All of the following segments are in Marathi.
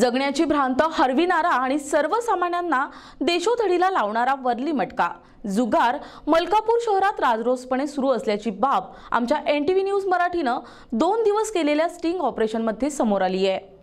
जगण्याची भ्रांत हरविणारा आणि सर्वसामान्यांना देशोधडीला लावणारा वरली मटका. जुगार मलकापूर शहरात राजरोसपणे सुरू असल्याची बाब आमच्या एन टी व्ही न्यूज मराठीनं दोन दिवस केलेल्या स्टिंग ऑपरेशनमध्ये समोर आली आहे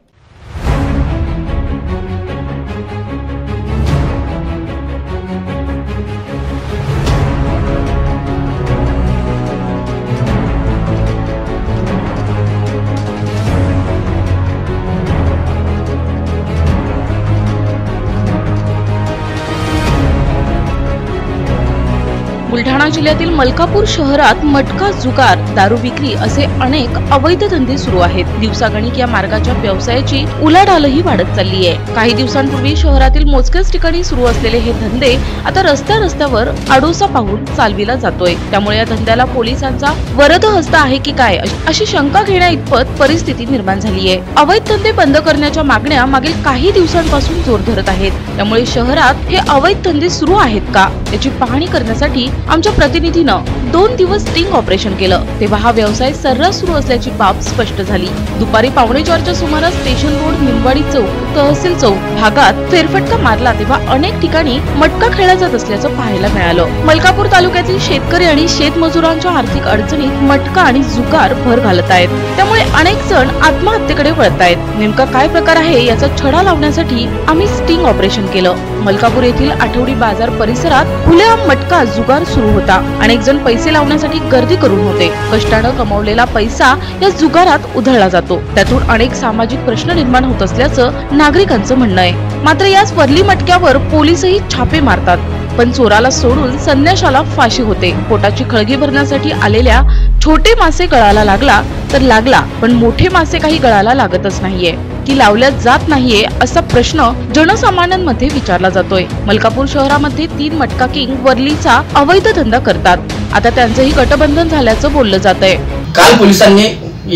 बुलढाणा जिल्ह्यातील मलकापूर शहरात मटका जुगार दारू विक्री असे अनेक अवैध धंदे सुरू आहेत. दिवसागणिक या मार्गाच्या व्यवसायाची उलाढालही वाढत चालली आहे काही दिवसांपूर्वी शहरातील मोजक्याच ठिकाणी सुरू असलेले हे धंदे आता रस्त्या रस्त्यावर आडोसा पाहून चालविला जातोय. त्यामुळे या धंद्याला पोलिसांचा वरद हस्त आहे की काय अशी शंका घेण्या इतपत परिस्थिती निर्माण झाली आहे अवैध धंदे बंद करण्याच्या मागण्या मागील काही दिवसांपासून जोर धरत आहेत. त्यामुळे शहरात हे अवैध धंदे सुरू आहेत का याची पाहणी करण्यासाठी आमच्या प्रतिनिधीनं दोन दिवस स्टिंग ऑपरेशन केलं. तेव्हा हा व्यवसाय सर्रास सुरू असल्याची बाब स्पष्ट झाली. दुपारी पावणे चारच्या सुमारास स्टेशन रोड निंबाडी चौक तहसील चौक भागात फेरफटका मारला तेव्हा अनेक ठिकाणी मटका खेळला जात असल्याचं पाहायला मिळालं. मलकापूर तालुक्यातील शेतकरी आणि शेतमजुरांच्या आर्थिक अडचणीत मटका आणि जुगार भर घालत आहेत. त्यामुळे अनेक जण आत्महत्येकडे वळत आहेत. नेमका काय प्रकार आहे याचा छडा लावण्यासाठी आम्ही स्टिंग ऑपरेशन केलं. मलकापूर येथील आठवडी बाजार परिसरात खुलेआम मटका जुगार सुरू होता. अनेक जण पैसे लावण्यासाठी गर्दी करून होते. कष्टानं कमवलेला पैसा या जुगारात उधळला जातो. त्यातून अनेक सामाजिक प्रश्न निर्माण होत असल्याचं नागरिकांचं म्हणणं आहे. मात्र याच वरली मटक्यावर पोलीसही छापे मारतात. पण चोराला सोडून संन्याशाला फाशी होते. पोटाची खळगी भरण्यासाठी आलेल्या छोटे मासे गळाला लागला तर लागला पण मोठे मासे काही गळाला लागतच नाहीये. की लावल्या जात नाहीये असा प्रश्न जनसामान्यांमध्ये विचारला जातोय. मलकापूर शहरामध्ये तीन मटका किंग वर्लीचा अवैध धंदा करतात. आता त्यांचंही गटबंधन झाल्याचं बोललं जात आहे काल पोलिसांनी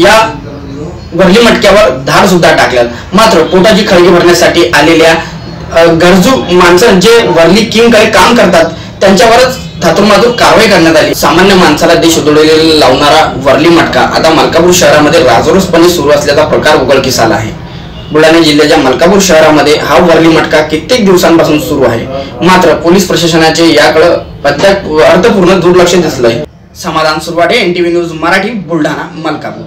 या वरली मटक्यावर धार सुद्धा टाकल्या मात्र पोटाची खळगी भरण्यासाठी आलेल्या गरजू माणसं जे वरली किंगकडे काम करतात त्यांच्यावरच थातुरमातूर कारवाई करण्यात आली. सामान्य माणसाला देश उदळलेला लावणारा वरली मटका आता मलकापूर शहरामध्ये राजरोसपणे सुरू असल्याचा प्रकार उघडकीस आला आहे. बुलढाणा जिल्ह्याच्या मलकापूर शहरामध्ये हा वर्ली मटका कित्येक दिवसांपासून सुरू आहे. मात्र पोलीस प्रशासनाचे याकडे अद्याप अर्थपूर्ण दुर्लक्ष दिसलंय. Samadhan Surwate NTV news Marathi Buldhana Malkapur.